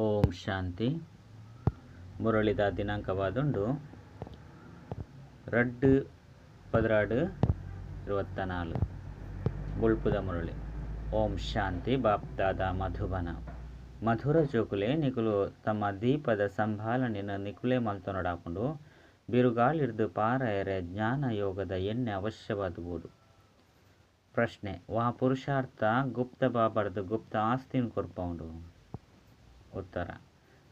ಓಂ ಶಾಂತಿ. ಮುರಳಿದ ದಿನಾಂಕವಾದುಂಡು ರಡ್ಡು ಪದಿನಾಡು ಇರುವತ್ತ ನಾಲ್ಕು ಬುಳ್ಪುದ ಮುರಳಿ. ಓಂ ಶಾಂತಿ ಬಾಪ್ತಾದ ಮಧುಬನ. ಮಧುರ ಜೋಕುಲೆ ನಿಕುಲು ತಮ್ಮ ದೀಪದ ಸಂಭಾಲನೆನ ನಿಕುಲೆ ಮಲ್ತೊನಡಾಕೊಂಡು ಬಿರುಗಾಳಿಡ್ದು ಪಾರಾಯರೆ ಜ್ಞಾನ ಯೋಗದ ಎಣ್ಣೆ ಅವಶ್ಯವಾದುವುದು. ಪ್ರಶ್ನೆ, ವಾ ಪುರುಷಾರ್ಥ ಗುಪ್ತ ಬಾಬರ್ದು ಗುಪ್ತ ಆಸ್ತಿನ ಕೊರ್ಪೌಂಡು? ಉತ್ತರ.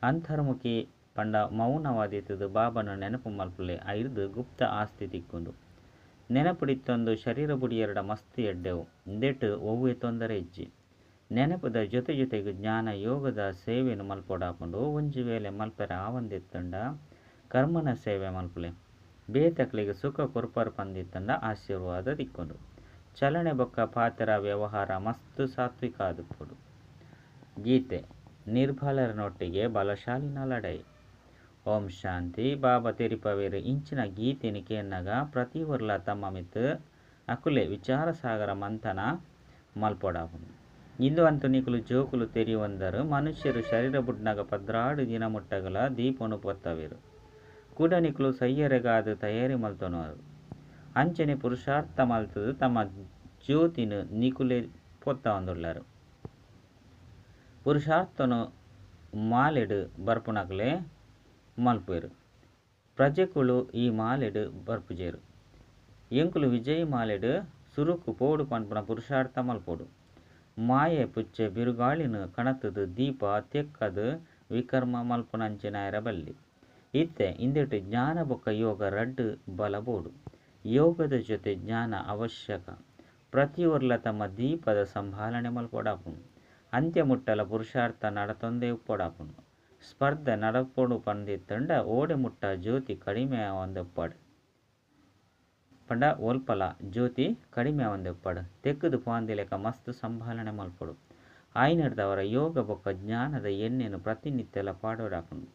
ಅಂತರ್ಮುಖಿ ಪಂಡ ಮೌನವಾದೀತದು ಬಾಬನ ನೆನಪು ಮಲ್ಪುಲೆ ಐರ್ದು ಗುಪ್ತ ಆಸ್ತಿ ತಿಕ್ಕೊಂಡು. ನೆನಪುಡಿತ್ತೊಂದು ಶರೀರ ಬುಡಿ ಎರಡ ಮಸ್ತಿ ಎಡ್ಡೆವು ದೆಟ್ಟು ಒವ್ವೆ ತೊಂದರೆ ಇಜ್ಜಿ. ನೆನಪದ ಜೊತೆ ಜೊತೆಗೆ ಜ್ಞಾನ ಯೋಗದ ಸೇವೆಯನ್ನು ಮಲ್ಪೊಡಾಕೊಂಡು ಒಂಜಿ ವೇಳೆ ಮಲ್ಪೆರ ಆವಂದಿತ್ತಂಡ ಕರ್ಮನ ಸೇವೆ ಮಲ್ಪುಲೆ. ಬೇತಕ್ಲಿಗೆ ಸುಖ ಕೊರ್ಪರ್ ಪಂದಿತ್ತಂಡ ಆಶೀರ್ವಾದ ತಿಕ್ಕೊಂಡು. ಚಲನೆ ಬೊಕ್ಕ ಪಾತ್ರ ವ್ಯವಹಾರ ಮಸ್ತ್ ಸಾತ್ವಿಕ ಆದುಪ್ಪುಡು ಗೀತೆ. ನಿರ್ಬಲರನೊಟ್ಟಿಗೆ ಬಲಶಾಲಿನ ಲಡೈ ಓಂ ಶಾಂತಿ. ಬಾಬಾ ತೆರಿಪವೇರು. ಇಂಚಿನ ಗೀತೆನಿಕೆ ನಗ. ಪ್ರತಿ ವರ್ಲ ತಮ್ಮ ಮಿತ್. ಅಕುಲೆ ವಿಚಾರ ಸಾಗರ ಮಂಥನ ಮಲ್ಪೊಡಾಪುನು ಇಂದು ಅಂತು ನಿಕುಲು ಜೋಕುಲು ತೆರೆಯುವಂದರು ಮನುಷ್ಯರು ಶರೀರ ಬುಡ್ನಾಗ ಪದ್ರಾಡು ದಿನ ಮುಟ್ಟಗಲ ದೀಪನು ಪೊತ್ತವಿರು. ಕೂಡ ನಿಕುಲು ಸಯ್ಯರೆಗಾದು ತಯಾರಿ ಮಲ್ತೊನವರು ಅಂಚನೆ ಪುರುಷಾರ್ಥ ಮಲ್ತದು. ತಮ್ಮ ಜ್ಯೋತಿನು ನಿಕುಲೆ ಪೊತ್ತ ಪುರುಷಾರ್ಥನು ಮಾಲೆಡು ಬರ್ಪುನಕಲೆ ಮಲ್ಪೇರು ಪ್ರಜೆಕುಳು ಈ ಮಾಲೆಡು ಬರ್ಪುಜೇರು. ಎಂಕುಲು ವಿಜಯ್ ಮಾಲೆಡು ಸುರುಕು ಪೋಡು ಪನ್ಪುನ ಪುರುಷಾರ್ಥ ಮಲ್ಪೋಡು. ಮಾಯೆ ಪುಚ್ಚೆ ಬಿರುಗಾಳಿನ ಕಣತದು ದೀಪ ತೆಕ್ಕದು ವಿಕರ್ಮ ಮಲ್ಪುನಂಚಿನಾಯರ ಬಲ್ಲಿ ಇತ್ತೆ ಇಂದಿಟ್ಟು ಜ್ಞಾನ ಬೊಕ್ಕ ಯೋಗ ರಡ್ಡು ಬಲಬೋಡು. ಯೋಗದ ಜೊತೆ ಜ್ಞಾನ ಅವಶ್ಯಕ. ಪ್ರತಿಯೊರ್ಲ ತಮ್ಮ ದೀಪದ ಸಂಭಾಲನೆ ಮಲ್ಪೊಡಾಪುನು ಮುಟ್ಟಲ ಪುರುಷಾರ್ಥ ನಡತೊಂದೇ ಉಪ್ಪೊಡಾಪುನು ಸ್ಪರ್ಧೆ ನಡಪೊಡು ಪಂದಿತ್ತಂಡ ಓಡೆ ಮುಟ್ಟ ಜ್ಯೋತಿ ಕಡಿಮೆ ಒಂದೆಪ್ಪಡು ಪಂಡ ಒಲ್ಪಲ ಜ್ಯೋತಿ ಕಡಿಮೆ ಒಂದೆಪ್ಪಡು ತೆಕ್ಕದು ಪಾಂದಿಲೆಕ ಮಸ್ತ್ ಸಂಭಾಲನೆ ಮಲ್ಪಡು. ಆಯ್ನಡ್ದವರ ಯೋಗ ಬೊಕ್ಕ ಜ್ಞಾನದ ಎಣ್ಣೆನು ಪ್ರತಿನಿತ್ಯಲ ಪಾಡೋಡಾಕೊಂಡು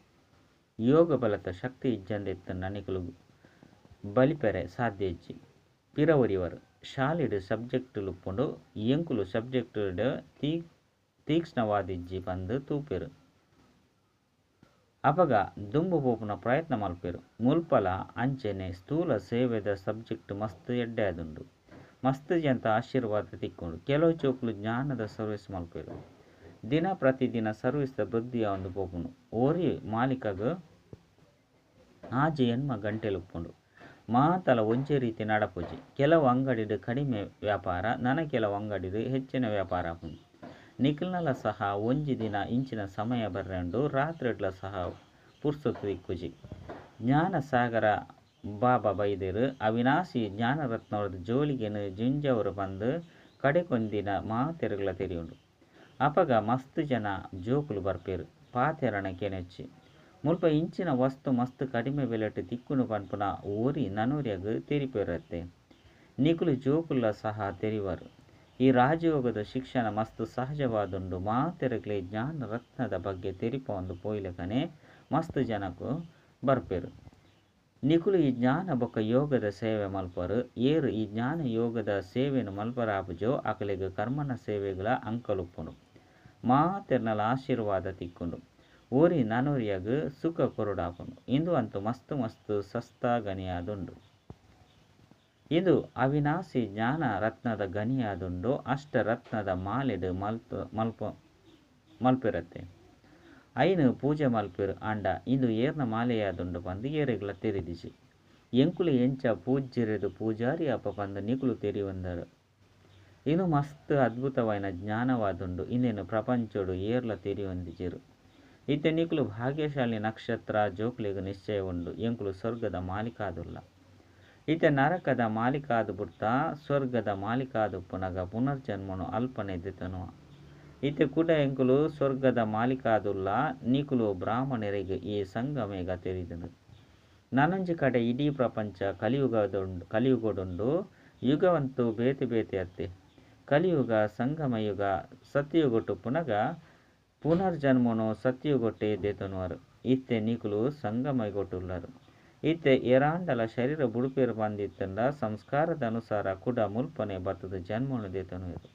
ಯೋಗ ಬಲತ ಶಕ್ತಿ ಇಜ್ಜಂದಿತ್ತ ನನಿಕಲು ಬಲಿಪೆರೆ ಸಾಧ್ಯ ಇಜ್ಜಿ. ಪಿರವರಿವರು ಶಾಲೆಡು ಸಬ್ಜೆಕ್ಟ್ ಉಪ್ಪುಂಡು ಎಂಕುಲು ಸಬ್ಜೆಕ್ಟ್ ತೀ ತೀಕ್ಷ್ಣವಾದಿಜ್ಜಿ ಬಂದು ತೂಪೆರು. ಅಪಗ ದುಂಬು ಪೋಪುನ ಪ್ರಯತ್ನ ಮಲ್ಪೆರು. ಮುಲ್ಪಲ ಅಂಚೆನೆ ಸ್ಥೂಲ ಸೇವೆದ ಸಬ್ಜೆಕ್ಟ್ ಮಸ್ತ್ ಎಡ್ಡೆ ಅದುಂಡು ಮಸ್ತ್ ಜಂತ ಆಶೀರ್ವಾದ ತಿಕ್ಕೊಂಡು ಕೆಲವು ಚೋಕುಲು ಜ್ಞಾನದ ಸರ್ವಿಸ್ ಮಲ್ಪೆರು. ದಿನ ಪ್ರತಿದಿನ ಸರ್ವಿಸ್ದ ವೃದ್ಧಿಯ ಒಂದು ಪೋಪುನು ಓರಿ ಮಾಲೀಕಗ ಆಜಿ ಎನ್ಮ ಗಂಟೆಲುಪ್ಪುಂಡು. ಮಾತಲ ಒಂಚೆ ರೀತಿ ನಡಪುಜಿ. ಕೆಲವು ಅಂಗಡಿಡು ಕಡಿಮೆ ವ್ಯಾಪಾರ ನನ ಕೆಲವು ಅಂಗಡಿಡು ಹೆಚ್ಚಿನ ವ್ಯಾಪಾರ ಆಪುಂಡು ನಿಖಿಲ್ನಲ ಸಹ ಒಂಜಿ ದಿನ ಇಂಚಿನ ಸಮಯ ಬರ್ರೆಂಡು ರಾತ್ರಿಡ್ಲ ಸಹ ಪುರ್ಸೊತ್ತು ಇಕ್ಕುಜಿ. ಜ್ಞಾನ ಸಾಗರ ಬಾಬಾ ಬೈದರು, ಅವಿನಾಶಿ ಜ್ಞಾನರತ್ನವ್ರದ್ದು ಜೋಲಿಗೆನು ಜುಂಜವರು ಬಂದು ಕಡೆಕೊಂದಿನ ಮಾತೆರುಗಳ ತೆರೆಯುಂಡು. ಅಪಗ ಮಸ್ತ್ ಜನ ಜೋಕುಲು ಬರ್ಪೇರು ಪಾತೆರಣ ಕೆನೆಚ್ಚಿ ಮುಲ್ಪ ಇಂಚಿನ ವಸ್ತು ಮಸ್ತ್ ಕಡಿಮೆ ಬೆಲೆಟ್ಟು ತಿಕ್ಕುನು ಪನ್ಪುನ ಓರಿ ನನೂರ್ಯಾಗ ತೆರಿಪೇರತ್ತೆ. ನಿಕುಲು ಜೋಕುಲ್ಲ ಸಹ ತೆರಿವರು. ಈ ರಾಜಯೋಗದ ಶಿಕ್ಷಣ ಮಸ್ತು ಸಹಜವಾದುಂಡು ಮಾತೆರಗ್ಲೆ ಜ್ಞಾನ ರತ್ನದ ಬಗ್ಗೆ ತಿರಿಪ ಒಂದು ಪೋಯ್ಲಕನೆ ಮಸ್ತ್ ಜನಕ್ಕೂ ಬರ್ಪೇರು. ನಿಕುಲು ಈ ಜ್ಞಾನ ಬೊಕ್ಕ ಯೋಗದ ಸೇವೆ ಮಲ್ಪರು. ಏರು ಈ ಜ್ಞಾನ ಯೋಗದ ಸೇವೆಯನ್ನು ಮಲ್ಪರಾಪುಜೋ, ಅಕಲಿಗೆ ಕರ್ಮನ ಸೇವೆಗಳ ಅಂಕಲುಪ್ಪನು ಮಾತೆರ್ನಲ ಆಶೀರ್ವಾದ ತಿಕ್ಕುಂಡು ಓರಿ ನನೂರಿಯಾಗ ಸುಖ ಕೊರುಡಾಪುಂಡು ಇಂದು ಅಂತೂ ಮಸ್ತ್ ಮಸ್ತ್ ಸಸ್ತಾ ಗನಿಯಾದುಂಡು ಇದು ಅವಿನಾಶಿ ಜ್ಞಾನ ರತ್ನದ ಗನಿಯಾದುಂಡು ಅಷ್ಟ ರತ್ನದ ಮಾಲೆಡು ಮಲ್ಪ ಮಲ್ಪ, ಮಲ್ಪಿರತ್ತೆ. ಐನು ಪೂಜೆ ಮಲ್ಪಿರು ಅಂಡ ಇಂದು ಏರ್ನ ಮಾಲೆಯಾದುಂಡು ಬಂದು ಏರೆಗ್ಲ ತೆರಿದಿಸಿ. ಎಂಕುಲು ಎಂಚ ಪೂಜ್ಯರೆದು ಪೂಜಾರಿ ಅಪ್ಪ ಬಂದು ನಿಕುಲು ತೆರಿವಂದರು. ಇನ್ನು ಮಸ್ತ್ ಅದ್ಭುತವಾಯಿನ ಜ್ಞಾನವಾದುಂಡು ಇನ್ನೇನು ಪ್ರಪಂಚಡು ಏರ್ಲ ತೆರಿಯೊಂದಿಜಿರು ಇತ್ತೆ ನಿಕುಲು ಭಾಗ್ಯಶಾಲಿ ನಕ್ಷತ್ರ ಜೋಕ್ಲಿಗೂ ನಿಶ್ಚಯ ಉಂಡು ಎಂಕುಲು ಸ್ವರ್ಗದ ಮಾಲಿಕಾದುಲ್ಲ. ಈತ ನರಕದ ಮಾಲಿಕಾದು ಬುಡ್ತ ಸ್ವರ್ಗದ ಮಾಲಿಕಾದು ಪುನಗ ಪುನರ್ಜನ್ಮನು ಅಲ್ಪನೆ ದಿತನು ಇತ ಕೂಡ ಎಂಕುಲು ಸ್ವರ್ಗದ ಮಾಲಿಕಾದುಲ್ಲ ನಿಕುಲು ಬ್ರಾಹ್ಮಣರಿಗೆ ಈ ಸಂಗಮೇಗ ತೆರಿದನು ನನಂಜಿ ಕಡೆ ಇಡೀ ಪ್ರಪಂಚ ಕಲಿಯುಗದೊಂಡು ಕಲಿಯುಗದೊಂಡು ಯುಗವಂತೂ ಬೇತೆ ಬೇತೆ ಅತ್ತೆ. ಕಲಿಯುಗ ಸಂಗಮ ಯುಗ ಸತ್ಯಯುಗೊಟ್ಟು ಪುನಗ ಪುನರ್ಜನ್ಮನು ಸತ್ಯಯುಗೊಟ್ಟೆ ದೇತನುವರು ಇತ್ತೆ ನಿಕುಲು ಸಂಗಮಗೊಟ್ಟುಳ್ಳರು ಇತ್ತೆ ಎರಾಂಡಲ ಶರೀರ ಬುಡುಪೇರು ಬಂದಿತ್ತಂಡ ಸಂಸ್ಕಾರದ ಅನುಸಾರ ಕುಡ ಮುಲ್ಪನೆ ಬರ್ತದ ಜನ್ಮನು ದೇತನು ಇದು.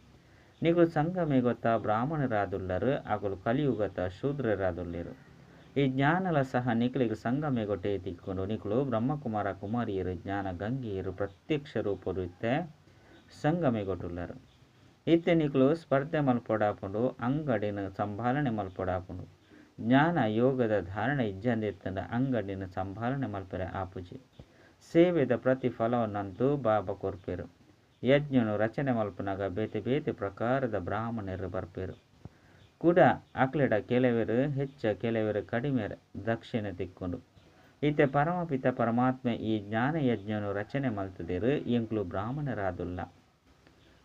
ನಿಗಳು ಸಂಗಮೆ ಗೊತ್ತಾ ಬ್ರಾಹ್ಮಣರಾದುಳ್ಳರು ಆಗಲು ಕಲಿಯುಗತ ಶೂದ್ರರಾದುಲ್ಲರು ಈ ಜ್ಞಾನಲ ಸಹ ನಿಖಲಿಗೆ ಸಂಗಮೆ ಗೊಟ್ಟೆ ತಿಕ್ಕೊಂಡು ನಿಖಲು ಬ್ರಹ್ಮಕುಮಾರ ಕುಮಾರಿಯರು ಜ್ಞಾನ ಗಂಗೆಯರು ಪ್ರತ್ಯಕ್ಷ ರೂಪರು ಇತ್ತೆ ಸಂಗಮೆ ಗೊಟ್ಟುಳ್ಳರು. ಇತ್ತೆ ನಿಖಲು ಸ್ಪರ್ಧೆ ಮಲ್ಪೊಡಾಪುಂಡು ಅಂಗಡಿನ ಸಂಭಾಲನೆ ಮಲ್ಪೊಡಾಪುಂಡು. ಜ್ಞಾನ ಯೋಗದ ಧಾರಣೆ ಇಜ್ಜಂದಿತ್ತಂದ ಅಂಗಡಿನ ಸಂಭಾಲನೆ ಮಲ್ಪರೆ ಆಪುಜಿ. ಸೇವೆದ ಪ್ರತಿಫಲವನ್ನಂತೂ ಬಾಬಾ ಕೊರ್ಪೇರು. ಯಜ್ಞನು ರಚನೆ ಮಲ್ಪನಾಗ ಬೇತೆ ಬೇತೆ ಪ್ರಕಾರದ ಬ್ರಾಹ್ಮಣರು ಬರ್ಪೇರು. ಕೂಡ ಅಕ್ಲೆಡ ಕೆಲವರು ಹೆಚ್ಚ ಕೆಲವರು ಕಡಿಮೆ ದಕ್ಷಿಣ ತಿಕ್ಕೊಂಡು ಇತ್ತೆ ಪರಮಪಿತ ಪರಮಾತ್ಮ ಈ ಜ್ಞಾನ ಯಜ್ಞನು ರಚನೆ ಮಲ್ತದಿರು ಎಂಕ್ಲು ಬ್ರಾಹ್ಮಣರಾದುಲ್ಲ.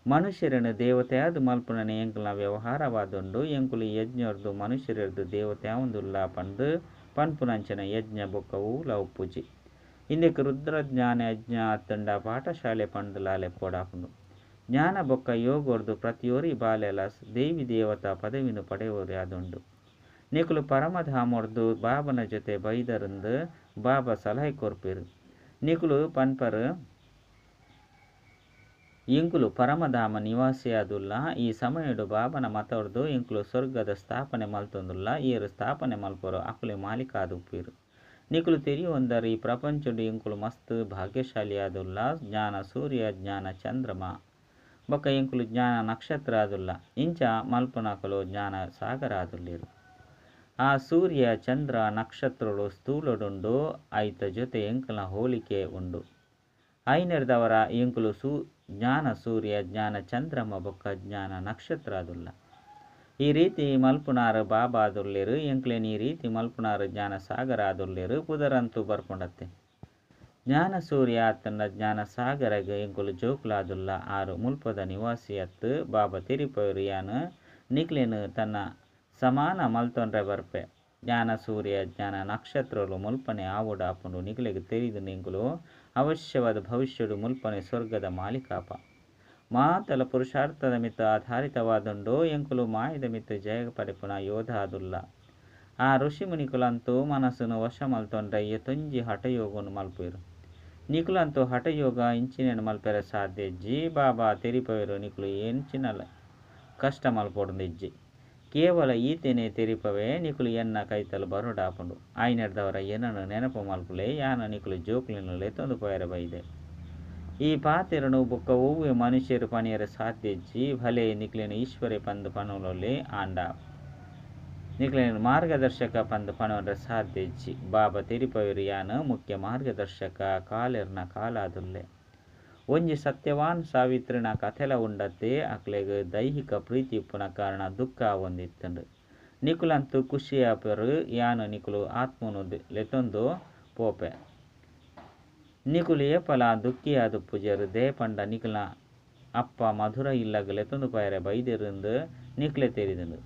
ಮನುಷ್ಯರನ್ನು ದೇವತೆಯಾದ ಮಲ್ಪುನನೆ ಎಂಕುಲ ವ್ಯವಹಾರವಾದುಂಡು, ಎಂಕುಲು ಯಜ್ಞರ್ದು ಮನುಷ್ಯರದ್ದು ದೇವತೆಯಾವುದುಲ್ಲ ಪಂದು, ಪನ್ಪುನಂಚನ ಯಜ್ಞ ಬೊಕ್ಕವು ಲವ್ ಪೂಜಿ ರುದ್ರ ಜ್ಞಾನ ಯಜ್ಞ ಅತ್ತಂಡ ಪಾಠಶಾಲೆ ಪಂಡುಲಾಲೆ ಪೋಡಾಪುಂಡು. ಜ್ಞಾನ ಬೊಕ್ಕ ಯೋಗೊರ್ದು ಪ್ರತಿಯೊರಿ ಬಾಲೆಲ ದೇವಿ ದೇವತಾ ಪದವಿನು ಪಡೆಯೋರು ಯಾದುಂಡು ನಿಕುಲು ಪರಮಧಾಮರ್ದು ಬಾಬನ ಜೊತೆ ಬೈದರಂದು ಬಾಬಾ ಸಲಹೆ ಕೊರ್ಪಿರು. ನಿಕುಲು ಪನ್ಪರ್ ಇಂಕುಲು ಪರಮಧಾಮ ನಿವಾಸಿಯಾದುಲ್ಲ, ಈ ಸಮಯಡು ಬಾಬನ ಮತವರ್ದು ಇಂಕುಲು ಸ್ವರ್ಗದ ಸ್ಥಾಪನೆ ಮಲ್ತೊಂದುಲ್ಲ ಈರು ಸ್ಥಾಪನೆ ಮಲ್ಪರು ಅಕುಲೆ ಮಾಲಿಕ ಆದುಪ್ಪೀರು ನಿಕುಲು ತೆರಿಯೊಂದರ, ಈ ಪ್ರಪಂಚಡು ಇಂಕುಲು ಮಸ್ತ್ ಭಾಗ್ಯಶಾಲಿಯಾದುಲ್ಲ, ಜ್ಞಾನ ಸೂರ್ಯ, ಜ್ಞಾನ ಚಂದ್ರಮ. ಬೊಕ್ಕ ಇಂಕುಲು ಜ್ಞಾನ ನಕ್ಷತ್ರ ಆದುಲ್ಲ ಇಂಚ ಮಲ್ಪನಕಲು ಜ್ಞಾನ ಸಾಗರ ಆದುಲ್ಲಿರು ಆ ಸೂರ್ಯ, ಚಂದ್ರ ನಕ್ಷತ್ರಗಳು ಸ್ಥೂಲಡುಂಡು, ಐತ ಜೊತೆ ಎಂಕಲ ಹೋಲಿಕೆ ಉಂಡು. ಐನೆರ್ದವರ ಇಂಕುಲು ಸೂ ಜ್ಞಾನ ಸೂರ್ಯ, ಜ್ಞಾನ ಚಂದ್ರಮ, ಬೊಕ್ಕ ಜ್ಞಾನ ನಕ್ಷತ್ರ ಅದುಲ್ಲ. ಈ ರೀತಿ ಮಲ್ಪುನಾರ ಬಾಬಾ ಆದುಲ್ಲೇರು ಎಂಕ್ಲೆನ್ ಈ ರೀತಿ ಮಲ್ಪುನಾರು ಜ್ಞಾನ ಸಾಗರ ಆದುಲ್ಲೇರು ಪುದರಂತೂ ಬರ್ಕೊಂಡತ್ತೆ. ಜ್ಞಾನ ಸೂರ್ಯ ಆತನ ಜ್ಞಾನ ಸಾಗರಗೆ ಎಂಕುಲು ಜೋಕ್ಲಾದುಲ್ಲ ಆರು ಮುಲ್ಪದ ನಿವಾಸಿಯತ್ತು ಬಾಬಾ ತಿರಿಪರಿಯಾನು ಯಾನು, ನಿಕ್ಲೆನು ತನ್ನ ಸಮಾನ ಮಲ್ತೊಂಡ್ರೆ ಬರ್ಪೆ. ಜ್ಞಾನ ಸೂರ್ಯ, ಜ್ಞಾನ ನಕ್ಷತ್ರಗಳು ಮುಲ್ಪನೆ ಆವುಡ ಆಪುಂಡು ನಿಗಲಿಗೆ ತೆರಿದು ನಿಂಗುಲು ಅವಶ್ಯವಾದ ಭವಿಷ್ಯಡು ಮುಲ್ಪನೆ ಸ್ವರ್ಗದ ಮಾಲಿಕಾಪ. ಮಾತಲ ಪುರುಷಾರ್ಥದ ಮಿತ ಆಧಾರಿತವಾದಂಡೋ ಎಂಕುಲು ಮಾಯದ ಮಿತ ಜಯ ಪಡೆಪುನ ಯೋಧ ಅದುಲ್ಲ ಆ ಋಷಿ ಮುನಿಕುಲಂತೂ ಮನಸ್ಸನ್ನು ವಶ ಮಲ್ತೊಂಡಯ್ಯ ತುಂಜಿ ಹಠಯೋಗನು ಮಲ್ಪಿರು ನಿಕುಲಂತೂ ಹಠಯೋಗ ಇಂಚಿನ ಮಲ್ಪೆರೆ ಸಾಧ್ಯ ಜಿ ಬಾಬಾ ತೆರಿಪವಿರು ನಿಕುಲು ಎಂಚಿನ ಕಷ್ಟ ಮಲ್ಪೊಡು ಕೇವಲ ಈತೆನೆ ತೆರಿಪವೇ, ನಿಕುಲು ಎನ್ನ ಕೈತಲು ಬರೋಡಾಪುಂಡು ಆಯ್ನೆಡ್ದವರ ಏನನ್ನು ನೆನಪು ಮಲ್ಪುಲೆ, ಯಾನ ನಿಕುಲು ಜೋಕ್ಲಿನ ತಂದು ಪೋಯರ ಬೈದೆ. ಈ ಪಾತೆರನು ಬೊಕ್ಕ ಒವ್ವೆ ಮನುಷ್ಯರು ಪಣಿಯರ ಸಾಧ್ಯಜ್ಜಿ, ಭಲೆ ನಿಕ್ಲಿನ ಈಶ್ವರೆ ಪಂದು ಪಣುಲೊಲ್ಲಿ ಆಂಡ. ನಿಕ್ಲಿನ ಮಾರ್ಗದರ್ಶಕ ಪಂದು ಪಣುವಂಡ್ರೆ ಸಾಧ್ಯಜ್ಜಿ, ಬಾಬಾ ತೆರಿಪವಿರು ಯಾನ ಮುಖ್ಯ ಮಾರ್ಗದರ್ಶಕ, ಕಾಲೆರ್ನ ಕಾಲಾದುಲ್ಲೆ. ಒಂಜಿ ಸತ್ಯವಾನ್ ಸಾವಿತ್ರಿನ ಕಥೆಲ ಉಂಡತೆ ಅಕ್ಲೆಗ್ ದೈಹಿಕ ಪ್ರೀತಿ ಇಪ್ಪುನ ಕಾರಣ ದುಃಖ ಒಂದಿತ್ತುಂಡು ನಿಕುಲಂತೂ ಖುಷಿ ಆಪೆರು ಯಾನು ನಿಕುಲು ಆತ್ಮನು ಲೆತೊಂದು ಪೋಪೆ ನಿಕುಲು ಏಪಲ ದುಃಖಿ ದೇ ದೇಪಂಡ ನಿಕುಲ ಅಪ್ಪ ಮಧುರ ಇಲ್ಲಗ ಲೆತೊಂದು ಪೈರೆ ಬೈದಿರಂದು ನಿಕ್ಲೆ ತೆರಿದಂದು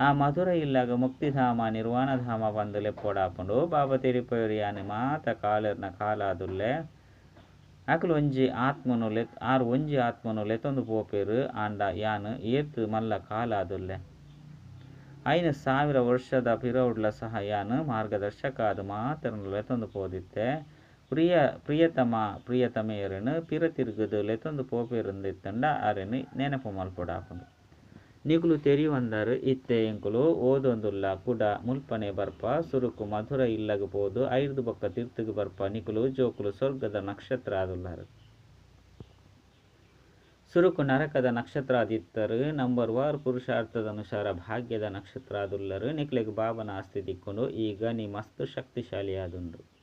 ಆ ಮಧುರ ಇಲ್ಲಗ ಮುಕ್ತಿಧಾಮ ನಿರ್ವಾಣಧಾಮ ಬಂದು ಲೆಪ್ಪೋಡಾಪುಂಡು ಬಾಬಾ ತೆರಿಪಯರು ಯಾನೆ ಮಾತ ಕಾಲರ್ನ ಕಾಲಾದುಲ್ಲೇ ಅಕಲು ಒಂಜಿ ಆತ್ಮನು ಲೆತ್ ಆರು ಒಂಜಿ ಆತ್ಮನು ಲೆತೊಂದು ಪೋಪೆರು ಆಂಡ ಯಾನ್ ಏತ್ ಮಲ್ಲ ಕಾಲಾದುಲ್ಲೆ ಐನ ಸಾವಿರ ವರ್ಷದ ಪಿರವುಡ್ಲ ಸಹ ಯಾನ್ ಮಾರ್ಗದರ್ಶಕ ಅದು ಮಾತ್ರ ಲೆತೊಂದು ಪೋದಿತ್ತೆ. ಪ್ರಿಯ, ಪ್ರಿಯತಮ, ಪ್ರಿಯತಮೆಯರನ್ನು ಪಿರ ಲೆತ್ತೊಂದು ಪೋಪೆರುಂದಿತ್ತಂಡ ಅರೆನು ನೆನಪು ಮಲ್ಪೊಡಾಪುಂಡು. ನಿಗುಲು ತೆರಿವಂದರು ಇತ್ತೆ ಎಂಕುಲು ಓದೊಂದುಲ್ಲ. ಕುಡ ಮುಲ್ಪನೆ ಬರ್ಪ. ಸುರುಕು ಮಧುರ ಇಲ್ಲಗ ಬೋದು ಐದು ಬೊಕ್ಕ ತಿರ್ತುಗು ಬರ್ಪ. ನಿಕುಲು ಜೋಕುಲು ಸ್ವರ್ಗದ ನಕ್ಷತ್ರ ಆದುಲ್ಲಾರು. ಸುರುಕು ನರಕದ ನಕ್ಷತ್ರ ಆದಿತ್ತರು. ನಂಬರ್ ವಾರ್ ಪುರುಷಾರ್ಥದ ಅನುಸಾರ ಭಾಗ್ಯದ ನಕ್ಷತ್ರ ಆದುಲ್ಲರು. ನಿಕ್ಲೆಗ್ ಬಾಬನ ಆಸ್ತಿ ದಿಕ್ಕುನು. ಈಗ ನೀ ಮಸ್ತ್ ಶಕ್ತಿಶಾಲಿ ಆದುಂಡು.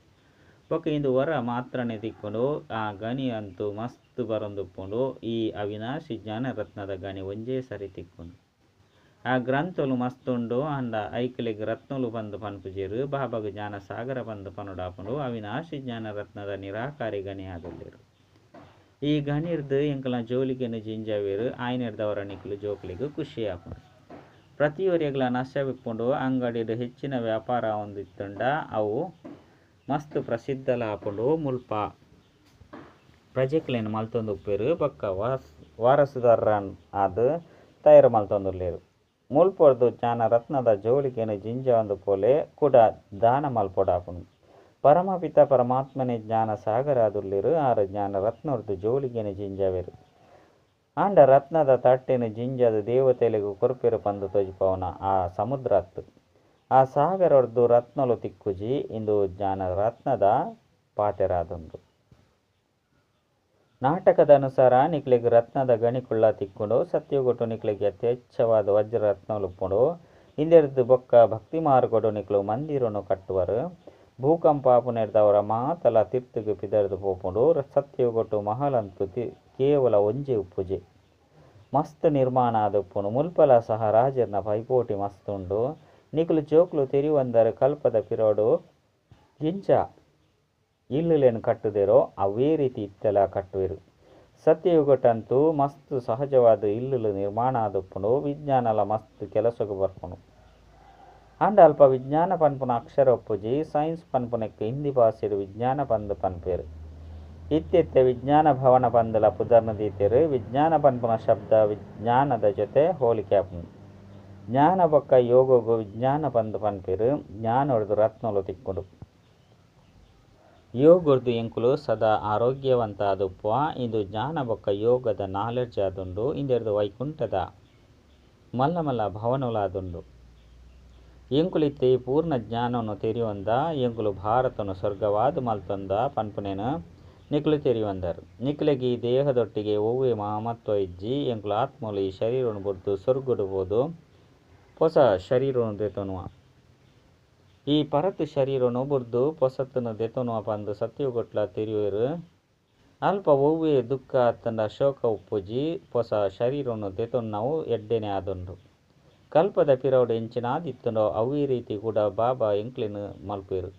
ಬೊಕ್ಕ ಇಂದು ವರ ಮಾತ್ರನೆ ತಿಕ್ಕುಂಡು ಆ ಗಣಿ ಅಂತೂ ಮಸ್ತ್ ಬರೊಂದುಪ್ಪುಂಡು ಈ ಅವಿನಾಶಿ ಜ್ಞಾನರತ್ನದ ಗಣಿ ಒಂಜೇ ಸರಿ ತಿಕ್ಕುಂಡು. ಆ ಗ್ರಂಥಲು ಮಸ್ತುಂಡು, ಅಂಡ ಐಕ್ಲೆಗ್ ರತ್ನಲು ಬಂದು ಪನ್ಪುಜೇರು ಬಾಬಾಗ ಜ್ಞಾನ ಸಾಗರ ಬಂದು ಪನುಡಾಪುಂಡು, ಅವಿನಾಶಿ ಜ್ಞಾನರತ್ನದ ನಿರಾಕಾರಿ ಗಣಿ ಆದುಲ್ಲೇರು ಈ ಗಣಿರ್ದು ಎಂಕಲ ಜೋಲಿಗೆನು ಜಿಂಜಾವೇರು ಆಯ್ನಿರ್ದವರ ನಿಕ್ಲು ಜೋಕ್ಲಿಗೂ ಖುಷಿ ಆಪುಂಡು ನಷ್ಟ ನಶವಿಪ್ಪುಂಡು ಅಂಗಡಿಡು ಹೆಚ್ಚಿನ ವ್ಯಾಪಾರ ಹೊಂದಿತ್ತುಂಡ ಅವು ಮಸ್ತ್ ಪ್ರಸಿದ್ಧಲ ಆಪುಂಡು ಮುಲ್ಪ. ಪ್ರಜೆಕ್ಲೆನ್ ಮಲ್ತೊಂದು ಉಪ್ಪೇರು ಬೊಕ್ಕ ವಾಸ್ ವಾರಸುದಾರನ್ ಆದ್ ತಯಾರು ಮಲ್ತೊಂದುಲ್ಲೇರು. ಮುಲ್ಪೊರ್ದು ಜ್ಞಾನ ರತ್ನದ ಜೋಳಿಗೆನು ಜಿಂಜ ಒಂದು ಪೋಲೆ ಕೂಡ ದಾನ ಮಲ್ಪೊಡಾಪುನು ಪರಮಪಿತ ಪರಮಾತ್ಮನೇ ಜ್ಞಾನ ಸಾಗರ ಆದುಲ್ಲೇರು ಆರು ಜ್ಞಾನ ರತ್ನೊರ್ದು ಜೋಳಿಗೆನು ಜಿಂಜಾವೆರು. ಆಂಡ ರತ್ನದ ತಟ್ಟೆನು ಜಿಂಜದ ದೇವತೆಲೆಗೂ ಕೊರ್ಪೆರು ಪಂದು ತೊಜಿಪವನ ಆ ಸಮುದ್ರತ್ತು ಆ ಸಾಗರದ್ದು ರತ್ನಲು ತಿಕ್ಕುಜಿ ಇಂದು ಜ್ಞಾನ ರತ್ನದ ಪಾತೆರಾದೊಂದು. ನಾಟಕದ ಅನುಸಾರ ನಿಕ್ಲಿಗೆ ರತ್ನದ ಗಣಿಕುಳ್ಳ ತಿಕ್ಕುಂಡು ಸತ್ಯಗೊಟ್ಟು ನಿಕ್ಲಿಗೆ ಯಥೇಚ್ಛವಾದ ವಜ್ರ ರತ್ನಲು ಉಪ್ಪುಂಡು. ಇಂದೆರ್ದು ಬೊಕ್ಕ ಭಕ್ತಿ ಮಾರ್ಗೊಡು ನಿಕ್ಲು ಮಂದಿರನ್ನು ಕಟ್ಟುವರು. ಭೂಕಂಪ ಪುನೆರ್ದವರ ಮಾತಲ ತಿರ್ತಿಗೆ ಪಿದರ್ದು ಪೋಪುಂಡು. ಸತ್ಯಗೊಟ್ಟು ಮಹಲಂತು ತಿ, ಕೇವಲ ಒಂಜಿ ಉಪ್ಪುಜಿ. ಮಸ್ತ್ ನಿರ್ಮಾಣ ಆದಪ್ಪುನು ಮುಲ್ಪಲ ಸಹ ರಾಜರ್ನ ಪೈಪೋಟಿ ಮಸ್ತ್ ನಿಕ್ಲು ಜೋಕ್ಲು ತೆರಿವಂದರ ಕಲ್ಪದ ಪಿರೋಡು. ಇಂಚ ಇಲ್ಲುಲೇನು ಕಟ್ಟುದೆರೋ ಅವೇ ರೀತಿ ಇತ್ತೆಲ ಕಟ್ಟುವಿರು. ಸತ್ಯಯುಗಟಂತೂ ಮಸ್ತ್ ಸಹಜವಾದ ಇಲ್ಲುಲು ನಿರ್ಮಾಣ ಆದಪ್ಪುಂಡು ವಿಜ್ಞಾನಲ ಮಸ್ತ್ ಕೆಲಸಗು ಬರ್ಪುಂಡು ಅಂಡ ಅಲ್ಪ ವಿಜ್ಞಾನ ಪನ್ಪುನ ಅಕ್ಷರ ಒಪ್ಪುಜಿ, ಸೈನ್ಸ್ ಪನ್ಪುನಕ್ಕೆ ಹಿಂದಿ ಭಾಷೆಡು ವಿಜ್ಞಾನ ಪಂದು ಪನ್ಪೇರು ಇತ್ತೆತ್ತೆ ವಿಜ್ಞಾನ ಭವನ ಪಂದಲ ಪುದರ್ನ ದೀತೆರು ವಿಜ್ಞಾನ ಪನ್ಪುನ ಶಬ್ದ ವಿಜ್ಞಾನದ ಜೊತೆ ಹೋಲಿಕೆ ಜ್ಞಾನ ಪಕ್ಕ ಯೋಗಗು ವಿಜ್ಞಾನ ಬಂದು ಪನ್ಪೇರು ಜ್ಞಾನ ಹೊಡೆದು ರತ್ನಲು ತಿಕ್ಕುಂಡು. ಹೊಡೆದು ಎಂಕುಲು ಸದಾ ಆರೋಗ್ಯವಂತ ಆದುಪ್ಪ ಇಂದು ಜ್ಞಾನ ಬೊಕ್ಕ ಯೋಗದ ನಾಲೆಡ್ಜ್ ಆದುಂಡು, ಇಂದೆರ್ದು ವೈಕುಂಠದ ಮಲ್ಲ ಮಲ್ಲ ಭವನುಲಾದುಂಡು ಎಂಕುಲಿತ್ತೆ ಪೂರ್ಣ ಜ್ಞಾನವನ್ನು ತೆರೆಯುವಂದ ಎಂಕುಲು ಭಾರತನು ಸ್ವರ್ಗವಾದ ಮಲ್ತೊಂದ ಪನ್ಪುನೇನು ನಿಕ್ಲು ತೆರೆಯುವಂದರು ನಿಕ್ಲೆಗೆ ದೇಹದೊಟ್ಟಿಗೆ ಒವ್ವೆ ಮಹಮತ್ವ ಇಜ್ಜಿ, ಎಂಕುಲು ಆತ್ಮಲು ಈ ಶರೀರವನ್ನು ಬುರ್ದು ಸ್ವರ್ಗುಡ್ಬೋದು. ಹೊಸ ಶರೀರವನ್ನು ದೇತನುವ ಈ ಪರತ್ ಶರೀರನು ಬುರ್ದು ಪೊಸತ್ತನ ದೆತೊನುವ ಪಂದು ಸತ್ಯಗೊಟ್ಲ ತೆರೆಯುವರು. ಅಲ್ಪ ಒವ್ವೆ ದುಃಖ ತನ್ನ ಶೋಕ ಉಪ್ಪುಜಿ ಹೊಸ ಶರೀರನು ದೆತೊನ್ನವು ಎಡ್ಡೆನೆ ಆದೊಂದು. ಕಲ್ಪದ ಪಿರವುಡು ಎಂಚಿನಾದಿತ್ತುಂಡೋ ಅವೇ ರೀತಿ ಕೂಡ ಬಾಬಾ ಎಂಕ್ಲಿನ ಮಲ್ಪೇರು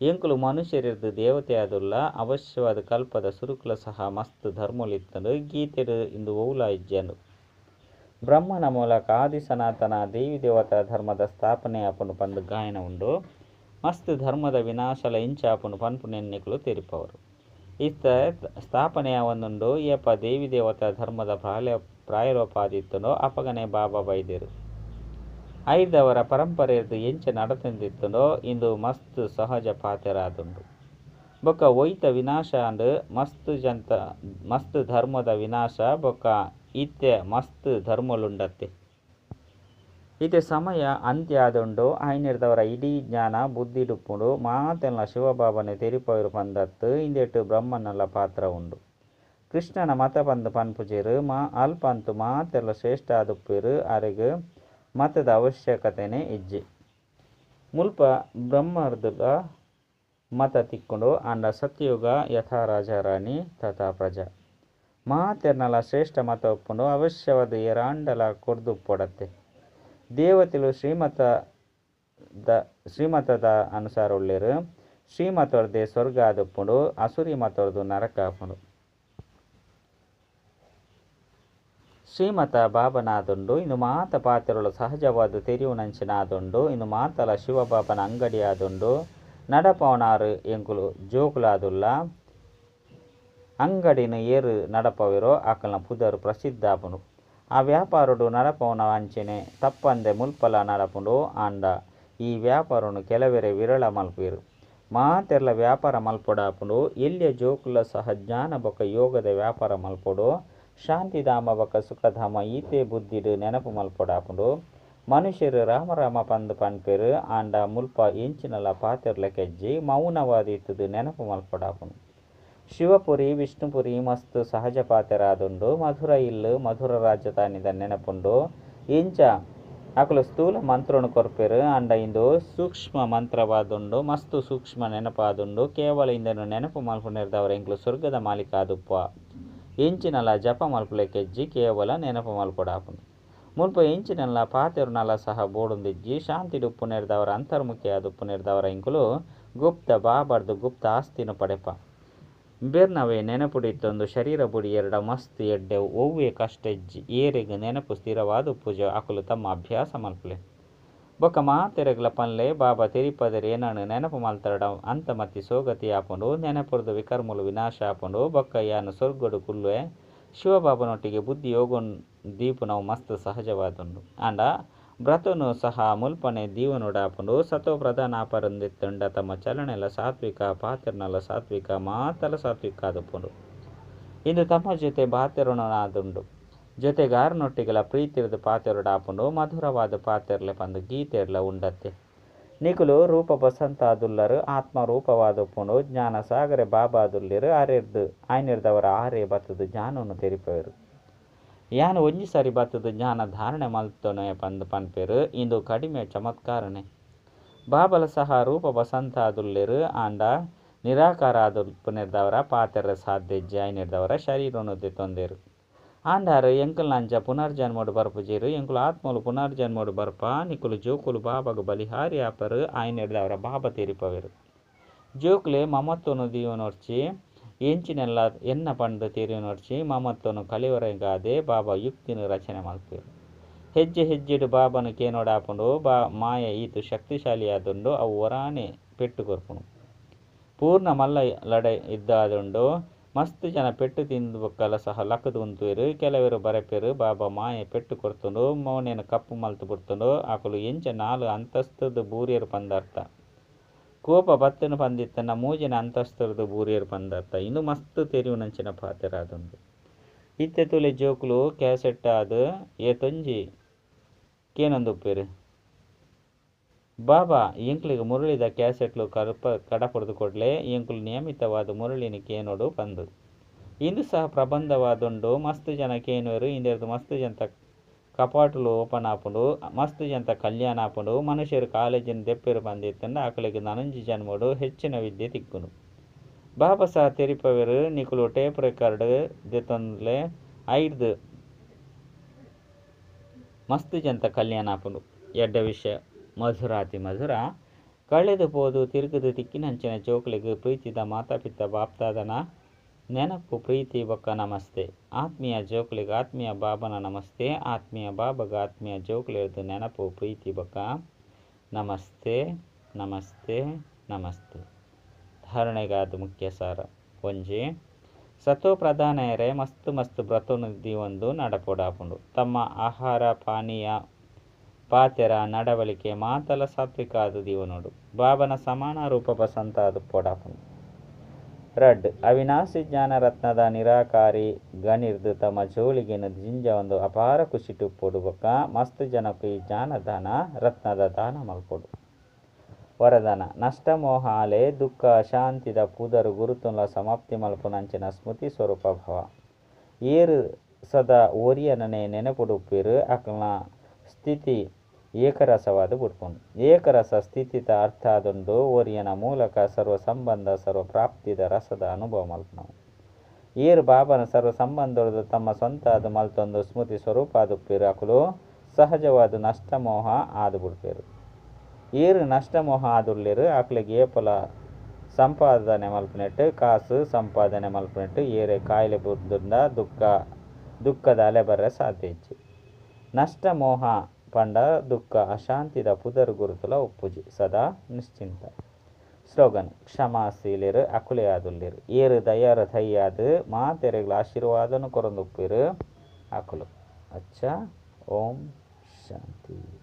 ಎಂಕ್ಲು ಮನುಷ್ಯರಿದ್ದು ದೇವತೆ ಆದುಲ್ಲ, ಅವಶ್ಯವಾದ ಕಲ್ಪದ ಸುರುಕುಲ ಸಹ ಮಸ್ತ್ ಧರ್ಮಲಿತ್ತನು ಗೀತೆಡು ಇಂದು ಓವುಲ ಇಜ್ಜೆಂಡು. ಬ್ರಹ್ಮನ ಮೂಲಕ ಆದಿ ಸನಾತನ ದೇವಿ ದೇವತಾ ಧರ್ಮದ ಸ್ಥಾಪನೆ ಅಪನು ಪಂದು ಗಾಯನ ಉಂಡು. ಮಸ್ತ್ ಧರ್ಮದ ವಿನಾಶಲ ಇಂಚ ಪನ್ಪು ನೆನ್ನಿಕಲು ತೆರಿಪವರು. ಇತ್ತ ಸ್ಥಾಪನೆಯ ಒಂದುಂಡು ಏಪ ದೇವಿ ದೇವತಾ ಧರ್ಮದ ಪ್ರಾಯ ಪ್ರಾಯರೋಪಾದಿತ್ತುಂಡೋ, ಅಪಗನೆ ಬಾಬಾ ಬೈದೆರು ಐದವರ ಪರಂಪರೆಯದು ಎಂಚ ನಡತಂದಿತ್ತುಂಡೋ, ಇಂದು ಮಸ್ತ್ ಸಹಜ ಪಾತ್ರರಾದುಂಡು ಬೊಕ್ಕ ಒಯ್ತ ವಿನಾಶ ಅಂಡ್ ಮಸ್ತ್ ಜಂತ ಮಸ್ತ್ ಧರ್ಮದ ವಿನಾಶ ಬೊಕ್ಕ ಇತ್ತೆ ಮಸ್ತ್ ಧರ್ಮಲುಂಡತ್ತೆ. ಇತ್ತೆ ಸಮಯ ಅಂತ್ಯ ಆದುಂಡು ಆಯ್ನಿರ್ದವರ ಇಡೀ ಜ್ಞಾನ ಬುದ್ಧಿಡುಪ್ಪುಂಡು ಮಾತೆಲ್ಲ ಶಿವಬಾಬನೆ ತೆರಿಪೋಯರು ಪಂದತ್ತು ಇಂದೆಟ್ಟು ಬ್ರಹ್ಮನಲ್ಲ ಪಾತ್ರ ಉಂಡು ಕೃಷ್ಣನ ಮತ ಪಂದು ಪನ್ಪುಜಿರು ಮಾ ಅಲ್ಪಂತು ಮಾತೆಲ್ಲ ಶ್ರೇಷ್ಠ ಆದುಪ್ಪೇರು ಅರೆಗ್ ಮತದ ಅವಶ್ಯಕತೆನೆ ಇಜ್ಜಿ. ಮುಲ್ಪ ಬ್ರಹ್ಮರ್ದುಗ ಮತ ತಿಕ್ಕೊಂಡು ಅಂಡ ಸತ್ಯುಗ ಯಥಾ ರಾಜ ರಾಣಿ ತಥಾ ಪ್ರಜಾ. ಮಾತೆರ್ನಲ ಶ್ರೇಷ್ಠ ಮತ ಒಪ್ಪುಂಡು ಅವಶ್ಯವಾದ ಎರಾಂಡಲ ಕೊರ್ದು ಪೊಡತ್ತೆ ದೇವತೆಲು ಶ್ರೀಮತ ದ, ಶ್ರೀಮತದ ಅನುಸಾರ ಉಳ್ಳೇರು ಶ್ರೀಮತೊರ್ದೆ ಸ್ವರ್ಗ ಆದುಪ್ಪುಂಡು ಅಸುರಿ ಮತೊರ್ದು ನರಕ ಆಪುಂಡು. ಶ್ರೀಮತ ಬಾಬನಾದುಂಡು, ಇನ್ನು ಮಾತ ಪಾತ್ರಗಳು ಸಹಜವಾದ ತೆರಿಯುನಂಚಿನಾದುಂಡು ಇನ್ನು ಮಾತಲ ಶಿವಬಾಬನ ಅಂಗಡಿ ಆದುಂಡು ನಡಪವನಾರು ಎಂಕುಲು ಜೋಕುಲಾದುಲ್ಲ. ಅಂಗಡಿನ ಏರು ನಡಪವಿರೋ ಆಕಲ್ನ ಪುದರ್ ಪ್ರಸಿದ್ಧ ಆಪುಂಡು ಆ ವ್ಯಾಪಾರುಡು ನಡಪವನ ಅಂಚೆನೆ ತಪ್ಪಂದೆ ಮುಲ್ಪಲ ನಡಪುಂಡು ಆಂಡ. ಈ ವ್ಯಾಪಾರನು ಕೆಲವೆರೆ ವಿರಳ ಮಲ್ಪಿರು ಮಾತೆರ್ಲ ವ್ಯಾಪಾರ ಮಲ್ಪಡಾಪುಂಡು ಎಲ್ಲಿಯ ಜೋಕುಲ ಸಹ ಜ್ಞಾನ ಬೊಕ ಯೋಗದ ವ್ಯಾಪಾರ ಮಲ್ಪಡು ಶಾಂತಿಧಾಮ ಬೊಕ ಸುಖಧಾಮ ಈತೆ ಬುದ್ಧಿಡು ನೆನಪು ಮಲ್ಪಡಾಪುಂಡು. ಮನುಷ್ಯರು ರಾಮರಾಮ ಪಂದು ಪಂಪೆರು ಆಂಡ ಮುಲ್ಪ ಎಂಚಿನಲ ಪಾತೆರ್ಲ ಕೆಜ್ಜಿ ಮೌನವಾದಿತ್ತದು ನೆನಪು ಮಲ್ಪೊಡಾಪುಂಡು. ಶಿವಪುರಿ, ವಿಷ್ಣುಪುರಿ, ಮಸ್ತ್, ಸಹಜ ಪಾತ್ರರಾದುಂಡು ಮಧುರ ಇಲ್ಲು, ಮಧುರ ರಾಜಧಾನಿದ ನೆನಪುಂಡು. ಇಂಚ, ಅಕಲು ಸ್ಥೂಲ ಮಂತ್ರನು ಕೊರ್ಪೆರು, ಅಂಡ ಇಂದು ಸೂಕ್ಷ್ಮ ಮಂತ್ರವಾದುಂಡು, ಮಸ್ತ್ ಸೂಕ್ಷ್ಮ ನೆನಪಾದುಂಡು, ಕೇವಲ ಇಂದನು ನೆನಪು ಮಲ್ಪುನಿರ್ದವರ ಇಂಕ್ಲು ಸ್ವರ್ಗದ ಮಾಲೀಕ ಆದುಪ್ಪ. ಇಂಚಿನಲ್ಲ ಜಪ ಮಲ್ಪುಲೆಕೆಜ್ಜಿ ಕೇವಲ ನೆನಪು ಮಲ್ಪೊಡಾಪುಂಡು. ಮುಲ್ಪ ಇಂಚಿನಲ್ಲ ಪಾತೆರುನಲ ಸಹ ಬೋಡುಂದಿಜ್ಜಿ, ಶಾಂತಿ ಡುಪ್ಪುನಿರ್ದವರ ಅಂತರ್ಮುಖಿ ಆದುಪ್ಪುನಿರ್ದವರ ಇಂಕುಲು ಗುಪ್ತ ಬಾಬರ್ದು ಗುಪ್ತ ಆಸ್ತಿನ ಪಡೆಪ. ಬೆರ್ನವೆ ನೆನಪುಡಿತ್ತೊಂದು ಶರೀರ ಬುಡಿ ಎರಡ ಮಸ್ತ್ ಎಡ್ಡೆ ಒವ್ವೆ ಕಷ್ಟ ಏರಿಗೆ ನೆನಪು ಸ್ಥಿರವಾದ ಪೂಜೆ ಅಕುಲು ತಮ್ಮ ಅಭ್ಯಾಸ ಮಲ್ಪಲೆ. ಬೊಕ ಮಾತೆರೆಗ್ಲ ಪನ್ಲೆ, ಬಾಬಾ ತೆರಿಪದರಿ ಏನಾನು ನೆನಪು ಮಲ್ತಡ ಅಂತ ಮತ್ತಿ ಸೋಗತಿ ಆಪುಂಡು, ನೆನಪುರ್ದು ವಿಕರ್ಮುಲು ವಿನಾಶ ಆಪುಂಡು, ಬೊಕ್ಕ ಯಾನು ಸ್ವರ್ಗಡು ಕುಲ್ಲುವೆ ಶಿವಬಾಬನೊಟ್ಟಿಗೆ ಬುದ್ಧಿ ಯೋಗನ್ ದೀಪು ನಾವು ಮಸ್ತ್ ಸಹಜವಾದುಂಡು. ಆಂಡ ಬ್ರತನು ಸಹ ಮುಲ್ಪನೆ ದೀವನುಡಾಪುಂಡು ಸತೋ ಪ್ರಧಾನ ಆಪರಂದಿತ್ತುಂಡ ತಮ್ಮ ಚಲನೆಲ ಸಾತ್ವಿಕ, ಪಾತ್ರನಲ ಸಾತ್ವಿಕ, ಮಾತಲ ಸಾತ್ವಿಕ ಆದುಪುಂಡು ಇಂದು ತಮ್ಮ ಜೊತೆ ಬಾತೆರೊಣನಾದುಂಡು ಜೊತೆಗಾರನೊಟ್ಟಿಗೆಲ ಪ್ರೀತಿರದ ಪಾತೆರುಡಾಪುಂಡು ಮಧುರವಾದ ಪಾತೆರ್ಲೆ ಪಂದು ಗೀತೆರ್ಲ ಉಂಡತ್ತೆ. ನಿಕುಲು ರೂಪ ಬಸಂತಾದುಲ್ಲರು ಆತ್ಮ ರೂಪವಾದಪ್ಪುಂಡು ಜ್ಞಾನ ಸಾಗರೆ ಬಾಬಾದುಲ್ಲಿರು ಆರ್ಯರ್ದು ಆಯ್ನಿರ್ದವರ ಆರೆ ಬತ್ತದು ಜ್ಞಾನವನ್ನು ತೆರಿಪವರು. ಯಾನು ಒಂಜಿ ಸಾರಿ ಬತ್ತದ ಜ್ಞಾನ ಧಾರಣೆ ಮಲ್ತೊನೆ ಪಂದ್ ಪನ್ಪೆರು, ಇಂದು ಕಡಿಮೆ ಚಮತ್ಕಾರನೆ. ಬಾಬಲ ಸಹ ರೂಪ ಬಸಂತ ಆದುಲ್ಲೆರು ಆಂಡ ನಿರಾಕಾರ ಆದುಪ್ಪುನಿರ್ದವರ ಪಾತೆರ ಸಾಧ್ಯಜ್ಜಿ ಆಯ್ನಿರ್ದವರ ಶರೀರನು ತೊಂದೇರು. ಆಂಡಾರು, ಎಂಕುಲ್ ನಂಜ ಪುನರ್ಜನ್ಮೋಡು ಬರ್ಪುಜೀರು ಎಂಕುಲು ಆತ್ಮಲು ಪುನರ್ಜನ್ಮೋಡು ಬರ್ಪ, ನಿಕುಲು ಜೋಕುಲು ಬಾಬಗ ಬಲಿಹಾರಿ ಆಪರು ಆಯ್ನಿಡ್ದವರ ಬಾಬ ತೀರಿಪವಿರು. ಜೋಕ್ಲೆ ಮಮತ್ವನು ದೀವನೊರ್ಚಿ ಎಂಚಿನೆಲ್ಲ ಎನ್ನ ಪಂಡು ತಿರುನೊಡ್ಸಿ ಮಮತ್ವನು ಕಲಿವರೆಗಾದೆ ಬಾಬಾ ಯುಕ್ತಿನ ರಚನೆ ಮಲ್ಪೇರು ಹೆಜ್ಜೆ ಹೆಜ್ಜೆಡು ಬಾಬನು ಕೇನೋಡಾಪುಂಡು ಬಾ, ಮಾಯ, ಈತು ಶಕ್ತಿಶಾಲಿಯಾದುಂಡು, ಅವು ಒರಾನೆ ಪೆಟ್ಟು ಕೊರ್ಪುಣು. ಪೂರ್ಣ ಮಲ್ಲ ಲಡೆ ಇದ್ದಾದುಂಡು, ಮಸ್ತ್ ಜನ ಪೆಟ್ಟು ತಿಂದು ಬೊಕ್ಕಲ ಸಹ ಲಕ್ಕದು ಉಂತುವೆರು. ಕೆಲವರು ಬರಪೇರು, ಬಾಬಾ, ಮಾಯೆ ಪೆಟ್ಟು ಕೊಡ್ತುಂಡು ಮೌನೇನು ಕಪ್ಪು ಮಲ್ತು ಬಿಡ್ತುಂಡು ಆಕಲು ಎಂಚ ನಾಲ್ಕು ಅಂತಸ್ತದ ಬೂರಿಯರು ಪಂದಾರ್ಥ. ಕೋಪ ಬತ್ತನು ಪಂದಿತ್ತನ ಮೂಜಿನ ಅಂತಸ್ತರದ ಬೂರಿಯರು ಪಂದತ್ತ ಇನ್ನು ಮಸ್ತ್ ತೆರಿವುನಂಚಿನ ಪಾತೆರಾದುಂಡು ಇತ್ತೆ ತುಲೆ ಜೋಕುಲು, ಕ್ಯಾಸೆಟ್ ಆದ ಏತೊಂಜಿ ಕೇನೊಂದುಪ್ಪೆರು ಬಾಬಾ ಇಂಕ್ಲಿಗೆ ಮುರಳಿದ ಕ್ಯಾಸೆಟ್ಲು ಕಡಪ ಕಡಪಡ್ದು ಕೊಡ್ಲೆ? ಇಂಕ್ಲು ನಿಯಮಿತವಾದ ಮುರುಳಿನ ಕೇನೋಡು ಬಂದು. ಇಂದು ಸಹ ಪ್ರಬಂಧವಾದುಂಡು, ಮಸ್ತ್ ಜನ ಕೇನೋರು ಇಂದೆರ್ದು ಮಸ್ತ್ ಜನ ಕಪಾಟುಲು ಓಪನ್ ಆಪುಂಡು ಮಸ್ತ್ ಜನತ ಕಲ್ಯಾಣ ಆಪುಂಡು ಮನುಷ್ಯರು ಕಾಲೇಜಿನ ದೆಪ್ಪೆರು ಬಂದಿತ್ತಂಡ ಅಕಲಿಗೆ ನನಂಜಿ ಜನ್ಮಡು ಹೆಚ್ಚಿನ ವಿದ್ಯೆ ತಿಕ್ಕುನು. ಬಾಬಾ ಸಹ ತೆರಿಪವೆರು ನಿಕುಲು ಟೇಪ್ ರೆಕಾರ್ಡ್ ದೆತ್ತೊಂದ್ಲೆ ಐದು ಮಸ್ತ್ ಜನತ ಕಲ್ಯಾಣ ಆಪುಂಡು ಎಡ್ಡ ವಿಷಯ ಮಧುರಾತಿ ಮಧುರ, ಕಳೆದು ಪೋದು ತಿರುಗದು ತಿಕ್ಕಿನಂಚಿನ ಚೋಕ್ಲಿಗೆ ಪ್ರೀತಿದ ಮಾತಾಪಿತ ಬಾಪ್ತಾದನ ನೆನಪು, ಪ್ರೀತಿ, ಬಕ್ಕ, ನಮಸ್ತೆ. ಆತ್ಮೀಯ ಜೋಕ್ಲಿಗೆ, ಆತ್ಮೀಯ ಬಾಬನ ನಮಸ್ತೆ. ಆತ್ಮೀಯ ಬಾಬಗ, ಆತ್ಮೀಯ ಜೋಕ್ಲಿರ್ದು ನೆನಪು, ಪ್ರೀತಿ, ಬೊಕ್ಕ, ನಮಸ್ತೆ ನಮಸ್ತೆ ನಮಸ್ತೆ. ಧಾರಣೆಗಾದ ಮುಖ್ಯ ಸಾರ. ಒಂಜಿ ಸತೋ ಪ್ರಧಾನಯರೇ ಮಸ್ತ್ ಮಸ್ತ್ ಬ್ರತನಿಧಿ ಒಂದು ನಡಪೊಡಾಪುಂಡು ತಮ್ಮ ಆಹಾರ, ಪಾನೀಯ ಪಾತೆರ ನಡವಳಿಕೆ ಮಾತಲ ಸಾತ್ವಿಕ ಆದು ದೀವನೋಡು ಬಾಬನ ಸಮಾನ ರೂಪ ಬಸಂತ ಅದು ಪೊಡಾಪುಂಡು ರಡ್. ಅವಿನಾಶಿ ಜ್ಞಾನರತ್ನದ ನಿರಾಕಾರಿ ಗಣಿರ್ದು ತಮ್ಮ ಜೋಳಿಗೆ ಜಿಂಜ ಒಂದು ಅಪಾರ ಖುಷಿ ಟುಪ್ಪೊಡು ಬೊಕ್ಕ. ಮಸ್ತ್ ಜನಕ್ಕೆ ಈ ಜ್ಞಾನದಾನ, ರತ್ನದ ದಾನ ಮಲ್ಪೊಡು ವರದಾನ, ನಷ್ಟ, ಮೋಹ, ಆಲೆ, ದುಃಖ, ಅಶಾಂತಿದ ಪೂದರು ಗುರುತುಲ ಸಮಾಪ್ತಿ ಮಲ್ಪುನಂಚಿನ ಸ್ಮೃತಿ ಸ್ವರೂಪ ಭವ. ಏರು ಸದಾ ಓರಿಯನನೆ ನೆನಪುಡುಪ್ಪಿರು ಅಕ್ನ ಸ್ಥಿತಿ ಏಕರಸವಾದ ಬಿಟ್ಕೊಂಡು ಏಕರಸ ಸ್ಥಿತಿತ ಅರ್ಥ ಅದೊಂದು ಓರಿಯನ ಮೂಲಕ ಸರ್ವ ಸಂಬಂಧ ಸರ್ವ ಪ್ರಾಪ್ತಿದ ರಸದ ಅನುಭವ ಮಲ್ಪನವು. ಏರು ಬಾಬನ ಸರ್ವ ಸಂಬಂಧದ ತಮ್ಮ ಸ್ವಂತ ಅದು ಮಲ್ತೊಂದು ಸ್ಮೃತಿ ಸ್ವರೂಪ ಅದು ಪಿರಾಕಲು ಸಹಜವಾದ ನಷ್ಟಮೋಹ ಆದು ಬಿಡ್ಪೇರು ಏರು ನಷ್ಟಮೋಹ ಆದುಳ್ಳಿರು ಅಕ್ಲಿಗೆ ಏಪಲ ಸಂಪಾದನೆ ಮಲ್ಪನೆಟ್ಟು, ಕಾಸು ಸಂಪಾದನೆ ಮಲ್ಪನೆಟ್ಟು, ಏರೆ ಕಾಯಿಲೆ ಬುದ್ಧ ದುಃಖ, ದುಃಖದ ಅಲೆ ಬರ ಸಾಧ್ಯ ಹೆಚ್ಚು ನಷ್ಟ ಮೋಹ ಪಂಡ ದುಃಖ ಅಶಾಂತಿದ ಪುದರ್ ಗುರುತುಲ ಉಪ್ಪುಜಿ ಸದಾ ನಿಶ್ಚಿಂತ. ಸ್ಲೋಗನ್ ಕ್ಷಮಾಶೀಲಿರು, ಅಕುಲೆಯಾದುಲ್ಲಿರು. ಏರು ದಯಾರ ದಯ್ಯಾದು ಮಾತೆರೆಗಳ ಆಶೀರ್ವಾದನು ಕೊರೊಂದುಪ್ಪಿರು. ಅಕುಲು. ಅಚ್ಚ. ಓಂ ಶಾಂತಿ.